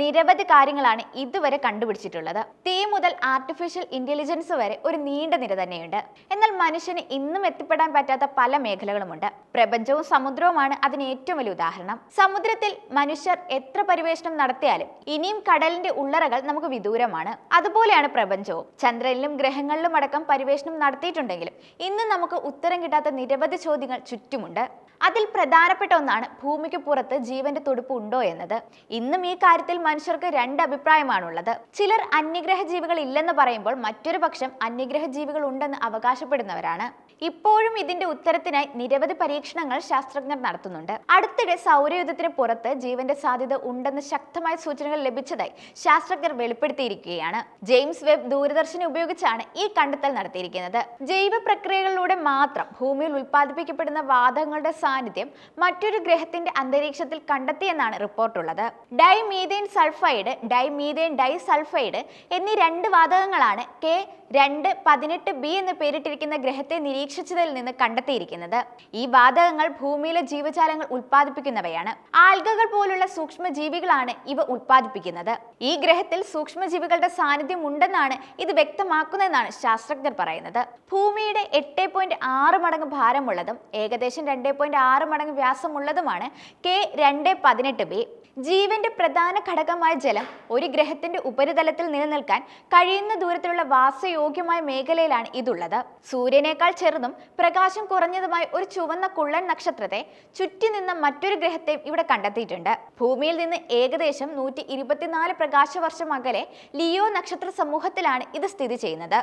നിരവധി കാര്യങ്ങളാണ് ഇതുവരെ കണ്ടുപിടിച്ചിട്ടുള്ളത്. തീ മുതൽ ആർട്ടിഫിഷ്യൽ ഇന്റലിജൻസ് വരെ ഒരു നീണ്ട നിര തന്നെയുണ്ട്. എന്നാൽ മനുഷ്യന് ഇന്നും എത്തിപ്പെടാൻ പറ്റാത്ത പല മേഖലകളുമുണ്ട്. പ്രപഞ്ചവും സമുദ്രവുമാണ് അതിന് ഏറ്റവും വലിയ ഉദാഹരണം. സമുദ്രത്തിൽ മനുഷ്യർ എത്ര പരിവേഷണം നടത്തിയാലും ഇനിയും കടലിന്റെ ഉള്ളറകൾ നമുക്ക് വിദൂരമാണ്. അതുപോലെയാണ് പ്രപഞ്ചവും. ചന്ദ്രനിലും ഗ്രഹങ്ങളിലും അടക്കം പരിവേഷണം നടത്തിയിട്ടുണ്ടെങ്കിലും ഇന്ന് നമുക്ക് ഉത്തരം കിട്ടാത്ത നിരവധി ചോദ്യങ്ങൾ ചുറ്റുമുണ്ട്. അതിൽ പ്രധാനപ്പെട്ട ഒന്നാണ് ഭൂമിക്ക് പുറത്ത് ജീവന്റെ തുടുപ്പ് ഉണ്ടോ എന്നത്. ഇന്നും ഈ കാര്യത്തിൽ മനുഷ്യർക്ക് രണ്ട് അഭിപ്രായമാണുള്ളത്. ചിലർ അന്യഗ്രഹ ജീവികൾ ഇല്ലെന്ന് പറയുമ്പോൾ മറ്റൊരു പക്ഷം അന്യഗ്രഹ ജീവികൾ ഉണ്ടെന്ന് അവകാശപ്പെടുന്നവരാണ്. ഇപ്പോഴും ഇതിന്റെ ഉത്തരത്തിനായി നിരവധി പരീക്ഷണങ്ങൾ ശാസ്ത്രജ്ഞർ നടത്തുന്നുണ്ട്. അടുത്തിടെ സൗരയുധത്തിന് പുറത്ത് ജീവന്റെ സാധ്യത ഉണ്ടെന്ന് ശക്തമായ സൂചനകൾ ലഭിച്ചതായി ശാസ്ത്രജ്ഞർ വെളിപ്പെടുത്തിയിരിക്കുകയാണ്. ജെയിംസ് വെബ് ദൂരദർശിനി ഉപയോഗിച്ചാണ് ഈ കണ്ടെത്തൽ നടത്തിയിരിക്കുന്നത്. ജൈവ പ്രക്രിയകളിലൂടെ മാത്രം ഭൂമിയിൽ ഉൽപ്പാദിപ്പിക്കപ്പെടുന്ന വാതകങ്ങളുടെ സാന്നിധ്യം മറ്റൊരു ഗ്രഹത്തിന്റെ അന്തരീക്ഷത്തിൽ കണ്ടെത്തിയെന്നാണ് റിപ്പോർട്ടുള്ളത്. ഡൈമീഥേൻ സൾഫൈഡ് ഡൈമീതേൻ ഡൈസൾഫൈഡ് എന്നീ രണ്ട് വാതകങ്ങളാണ് കെ രണ്ട് പതിനെട്ട് ബി എന്ന് പേരിട്ടിരിക്കുന്ന ഗ്രഹത്തെ നിരീക്ഷിച്ചതിൽ നിന്ന് കണ്ടെത്തിയിരിക്കുന്നത്. ഈ വാതകങ്ങൾ ഭൂമിയിലെ ജീവജാലങ്ങൾ ഉൽപ്പാദിപ്പിക്കുന്നവയാണ്. ആൽഗകൾ പോലുള്ള സൂക്ഷ്മജീവികളാണ് ഇവ ഉൽപ്പാദിപ്പിക്കുന്നത്. ഈ ഗ്രഹത്തിൽ സൂക്ഷ്മജീവികളുടെ സാന്നിധ്യം ഉണ്ടെന്നാണ് ഇത് വ്യക്തമാക്കുന്നതെന്നാണ് ശാസ്ത്രജ്ഞർ പറയുന്നത്. ഭൂമിയുടെ എട്ട് പോയിന്റ് ആറ് മടങ്ങ് ഭാരമുള്ളതും ഏകദേശം രണ്ട് പോയിന്റ് ആറ് മടങ്ങ് വ്യാസമുള്ളതുമാണ് കെ രണ്ട് പതിനെട്ട് ബി ജീവന്റെ പ്രധാന ഘടകമായ ജലം ഒരു ഗ്രഹത്തിന്റെ ഉപരിതലത്തിൽ നിലനിൽക്കാൻ കഴിയുന്ന ദൂരത്തിലുള്ള വാസയോഗ്യമായ മേഖലയിലാണ് ഇതുള്ളത്. സൂര്യനേക്കാൾ ചെറുതും പ്രകാശം കുറഞ്ഞതുമായ ഒരു ചുവന്ന കുള്ളൻ നക്ഷത്രത്തെ ചുറ്റി നിന്ന മറ്റൊരു ഗ്രഹത്തെയും ഇവിടെ കണ്ടെത്തിയിട്ടുണ്ട്. ഭൂമിയിൽ നിന്ന് ഏകദേശം നൂറ്റി ഇരുപത്തിനാല് പ്രകാശവർഷം അകലെ ലിയോ നക്ഷത്ര സമൂഹത്തിലാണ് ഇത് സ്ഥിതി ചെയ്യുന്നത്.